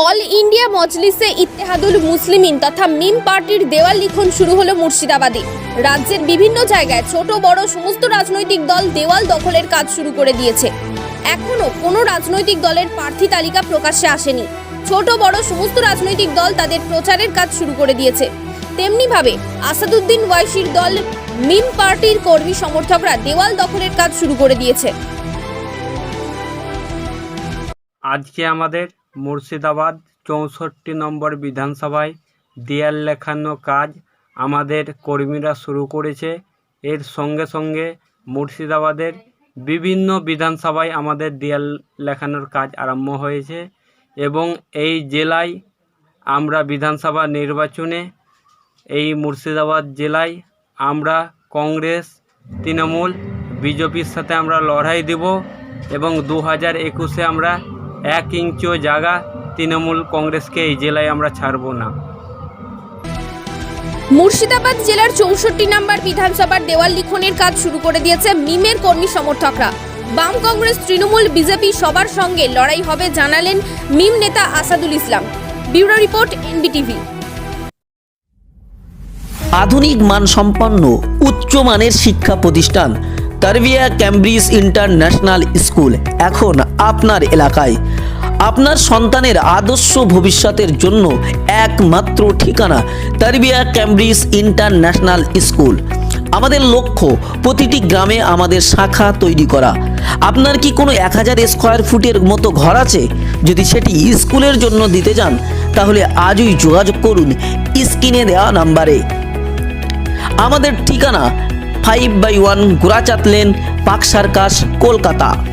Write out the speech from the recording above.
All India মজলিসে ইত্তেহাদুল মুসলিমিন তথা মিম পার্টির দেওয়াল লিখন শুরু হলো মুর্শিদাবাদে। রাজ্যের বিভিন্ন জায়গায় ছোট, বড় সমস্ত রাজনৈতিক দল দেওয়াল দখলের কাজ শুরু করে দিয়েছে। এখনও কোনো রাজনৈতিক দলের প্রার্থী তালিকা প্রকাশ্যে আসেনি। ছোট, বড় সমস্ত রাজনৈতিক দল তাদের প্রচারের কাজ শুরু করে দিয়েছে। তেমনিভাবে আসাদুদ্দিন ওয়াইসির দল মিম পার্টির কর্মী সমর্থকরা দেওয়াল দখলের কাজ শুরু করে দিয়েছে। আজকে আমাদের মুর্শিদাবাদ চৌষট্টি নম্বর বিধানসভায় দেয়াল লেখানো কাজ আমাদের কর্মীরা শুরু করেছে। এর সঙ্গে সঙ্গে মুর্শিদাবাদের বিভিন্ন বিধানসভায় আমাদের দেয়াল লেখানোর কাজ আরম্ভ হয়েছে এবং এই জেলায় আমরা বিধানসভা নির্বাচনে, এই মুর্শিদাবাদ জেলায় আমরা কংগ্রেস, তৃণমূল, বিজেপির সাথে আমরা লড়াই দেব এবং দু হাজার একুশে আমরা এক ইঞ্চিও জায়গা তৃণমূল কংগ্রেসকে এই জেলায় আমরা ছাড়বো না। মুর্শিদাবাদ জেলার চৌষট্টি নম্বর বিধানসভার দেওয়াল লিখনের কাজ শুরু করে দিয়েছে মিমের কর্মী সমর্থকরা। বাম কংগ্রেস তৃণমূল বিজেপি সবার সঙ্গে লড়াই হবে জানালেন মিম নেতা আসাদুল ইসলাম। Bureau report NBTV. আধুনিক মানসম্পন্ন উচ্চমানের শিক্ষা প্রতিষ্ঠান তারবিয়া ক্যামব্রিজ ইন্টারন্যাশনাল স্কুল এখন আপনার এলাকায়। আপনার সন্তানের আদর্শ ভবিষ্যতের জন্য একমাত্র ঠিকানা তারবিয়া ক্যামব্রিজ ইন্টারন্যাশনাল স্কুল। আমাদের লক্ষ্য প্রতিটি গ্রামে আমাদের শাখা তৈরি করা। আপনার কি কোনো এক হাজার স্কোয়ার ফুটের মতো ঘর আছে? যদি সেটি স্কুলের জন্য দিতে চান তাহলে আজই যোগাযোগ করুন স্ক্রিনে দেওয়া নাম্বারে। আমাদের ঠিকানা five by one Gorachand lane, Park Circus, Kolkata.